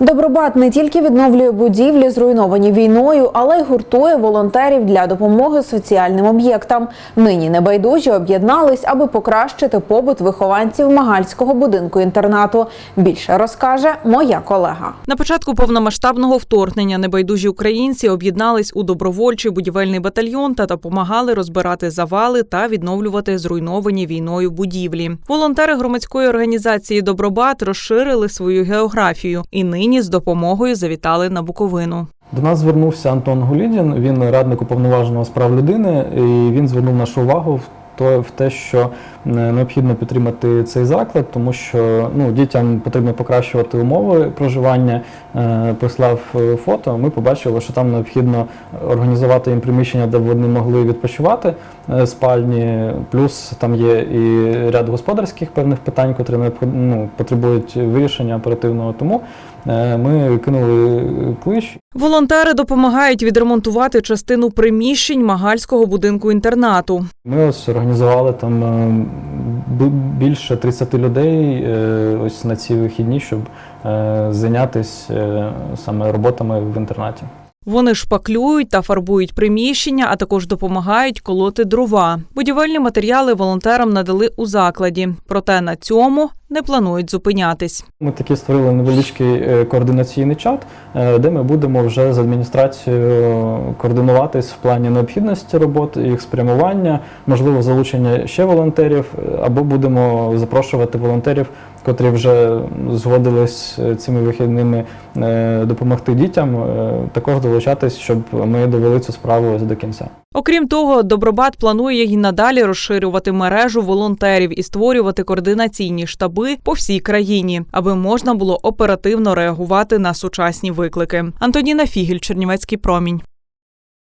Добробат не тільки відновлює будівлі, зруйновані війною, але й гуртує волонтерів для допомоги соціальним об'єктам. Нині небайдужі об'єднались, аби покращити побут вихованців Магальського будинку інтернату. Більше розкаже моя колега. На початку повномасштабного вторгнення небайдужі українці об'єднались у добровольчий будівельний батальйон та допомагали розбирати завали та відновлювати зруйновані війною будівлі. Волонтери громадської організації Добробат розширили свою географію і нині з допомогою завітали на Буковину. До нас звернувся Антон Гулідін, він радник уповноваженого з прав людини, і він звернув нашу увагу в те, що необхідно підтримати цей заклад, тому що ну дітям потрібно покращувати умови проживання. Е, Прислав е, фото. Ми побачили, що там необхідно організувати їм приміщення, де вони могли відпочивати е, спальні. Плюс там є і ряд господарських певних питань, котрі ну, потребують вирішення оперативного. Тому ми кинули клич Волонтери допомагають відремонтувати частину приміщень Магальського будинку інтернату. Ми ось організували там е, більше 30 людей е, ось на ці вихідні, щоб е, зайнятися саме роботами в інтернаті. Вони шпаклюють та фарбують приміщення, а також допомагають колоти дрова. Будівельні матеріали волонтерам надали у закладі. Проте на цьому не планують зупинятись. Ми таки створили невеличкий е, координаційний чат, е, де ми будемо вже з адміністрацією координуватись в плані необхідності роботи, їх спрямування, можливо, залучення ще волонтерів, е, або будемо запрошувати волонтерів, котрі вже згодились е, цими вихідними е, допомогти дітям, е, також долучатись, щоб ми довели цю справу до кінця. Окрім того, Добробат планує й надалі розширювати мережу волонтерів і створювати координаційні штаби по всій країні, аби можна було оперативно реагувати на сучасні виклики. Антоніна Фігіль, Чернівецький промінь.